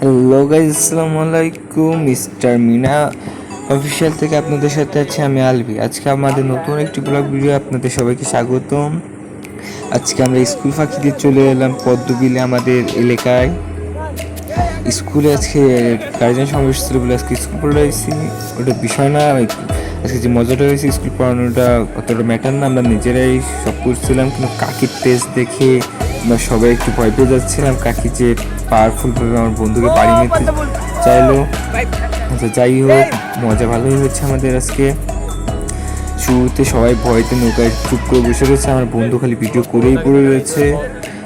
Hello guys আসসালামু আলাইকুম mister Mina official থেকে আপনাদের সাথে আছি আমি আলবি আজকে আমাদের নতুন একটি ব্লগ ভিডিও আপনাদের সবাইকে স্বাগতম। আজকে আমরা স্কুল ফাঁকি দিয়ে চলে এলাম পদ্মবিলে আমাদের এলাকায়। স্কুলে আজকে গার্জেন সমাবেশ ছিল বলে আজকে স্কুল পড়াইছি ওটা বিষয় না আজকে যে মজাটা হয়েছে স্কুল পড়ানোটা অতটা ম্যাটার না। আমরা নিজেরাই সব করছিলাম, কিন্তু কাকির টেস্ট দেখে আমরা সবাই একটু ভয় পেয়ে যাচ্ছিলাম। কাকি যে পাওয়ারফুলভাবে আমার বন্ধুকে বাড়ি নিতে চাইলো। আচ্ছা যাই হোক, মজা ভালোই হচ্ছে আমাদের আজকে। শুরুতে সবাই ভয়তে নৌকায় চুপ করে বসে রয়েছে। আমার বন্ধু খালি ভিডিও করেই পড়ে রয়েছে।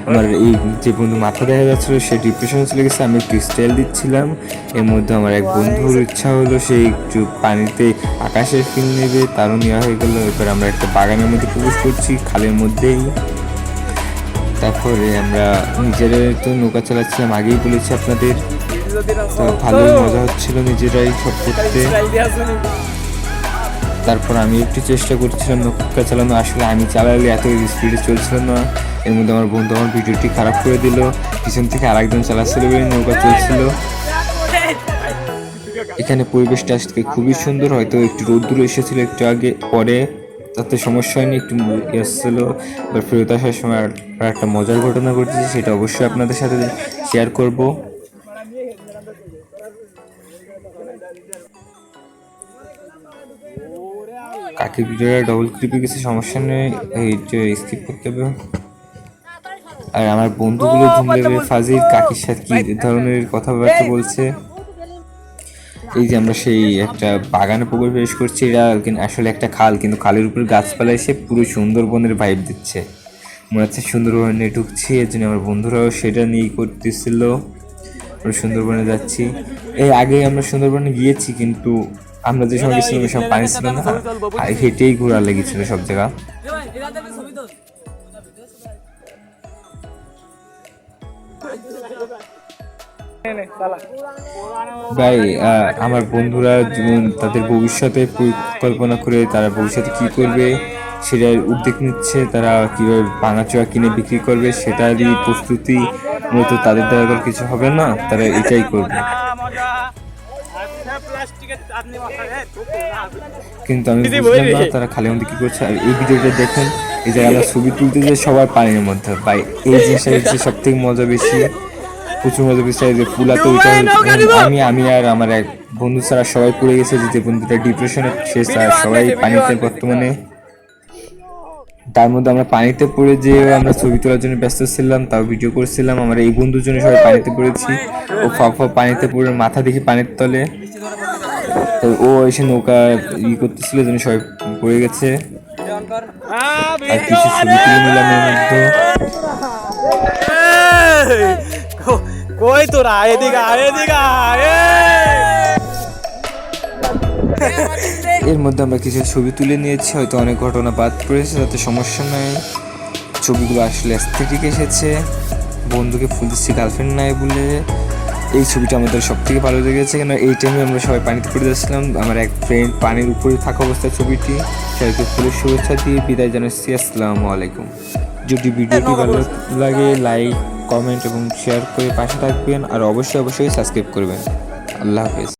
আমার এই যে বন্ধু মাথা দেখা যাচ্ছিল, সে ডিপ্রেশনে চলে গেছে, আমি একটু স্টাইল দিচ্ছিলাম। এর মধ্যে আমার এক বন্ধুর ইচ্ছা হলো, সে একটু পানিতে আকাশের ফিল নেবে, তারও নেওয়া হয়ে গেলো। এবার আমরা একটা বাগানের মধ্যে প্রবেশ করছি, খালের মধ্যেই। তারপরে আমরা নিজেরাই তো নৌকা চালাচ্ছিলাম, আগেই বলেছি আপনাদের। তো ভালোই মজা হচ্ছিল নিজেরাই সব করতে। তারপর আমি একটু চেষ্টা করছিলাম নৌকা চালানো আসলে আমি চালালে এত স্পিডে চলছিল না। এর মধ্যে আমার বন্ধু আমার ভিডিওটি খারাপ করে দিল। পিছন থেকে আরেকজন চালাচ্ছিল বলে নৌকা চলছিল। এখানে পরিবেশটা আজকে খুবই সুন্দর, হয়তো একটু রোদ্দুর এসেছিল একটু আগে, পরে তাতে সমস্যা হয়নি, একটু এসেছিল এবার ফেরত আসার সময় আর একটা মজার ঘটনা ঘটেছে, সেটা অবশ্যই আপনাদের সাথে শেয়ার করব। কাকি ভিডিওটা ডবল ক্লিপে কিছু সমস্যা নেই এই যে স্কিপ করতে হবে। আর আমার বন্ধুগুলো ধুমলেবে ফাজিল কাকির সাথে কি ধরনের কথাবার্তা বলছে? এই যে আমরা সেই একটা বাগানে প্রবেশ করছি এটা আসলে একটা খাল কিন্তু খালের উপর গাছপালা এসে পুরো সুন্দরবনের ভাইব দিচ্ছে। মনে হচ্ছে সুন্দরবনে ঢুকছি এর জন্য আমার বন্ধুরাও সেটা নিয়েই করতেছিল। আমরা সুন্দরবনে যাচ্ছি। এই আগে আমরা সুন্দরবনে গিয়েছি কিন্তু আমরা যে সময় গেছিলাম সময় পানি ছিল না। আর হেঁটেই ঘোরা লেগেছিল সব জায়গা। ভাই আমার বন্ধুরা তাদের ভবিষ্যতে পরিকল্পনা করে তারা ভবিষ্যতে কি করবে সেটার উদ্যোগ নিচ্ছে তারা কীভাবে ভাঙাচোয়া কিনে বিক্রি করবে সেটারই প্রস্তুতি মূলত তাদের দ্বারা কিছু হবে না তারা এটাই করবে। কিন্তু আমি বুঝলাম না তারা খালি মধ্যে কি করছে। আর এই ভিডিওটা দেখুন এই জায়গায় আমরা ছবি তুলতে যে সবার পানির মধ্যে। ভাই এই জিনিসটা হচ্ছে সব থেকে মজা বেশি প্রচুর মজা বেশি যে ফুলাতে ওইটা আমি আমি আর আমার এক বন্ধু ছাড়া সবাই পড়ে গেছে যে বন্ধুটা ডিপ্রেশনে শেষ আর সবাই পানিতে বর্তমানে তার মধ্যে আমরা পানিতে পড়ে যে আমরা ছবি তোলার জন্য ব্যস্ত ছিলাম, তাও ভিডিও করছিলাম। আমার এই বন্ধুর জন্য সবাই পানিতে পড়েছি। ও ফাফ পানিতে পড়ে মাথা দেখি পানির তলে। ও এসে নৌকা ই করতেছিল জন্য সবাই পড়ে গেছে। আর কিছু ছবি তুলে নিলাম এর মধ্যে। কই তোরা? এদিকে এদিকে। এর মধ্যে আমরা কিছু ছবি তুলে নিয়েছি হয়তো অনেক ঘটনা বাদ পড়েছে তাতে সমস্যা নাই। ছবিগুলো আসলে অ্যাস্থেটিক এসেছে। বন্ধুকে ফুল দিচ্ছি গার্লফ্রেন্ড নাই বলে। এই ছবিটা আমাদের সব থেকে ভালো লেগেছে কেন এই টাইমে আমরা সবাই পানিতে পড়ে যাচ্ছিলাম। আমার এক ফ্রেন্ড পানির উপরে থাকা অবস্থায় ছবিটি সবাইকে ফুলের শুভেচ্ছা দিয়ে বিদায় জানাচ্ছি। আসসালামু আলাইকুম। যদি ভিডিওটি ভালো লাগে লাইক কমেন্ট এবং শেয়ার করে পাশে থাকবেন আর অবশ্যই অবশ্যই সাবস্ক্রাইব করবেন। আল্লাহ হাফেজ।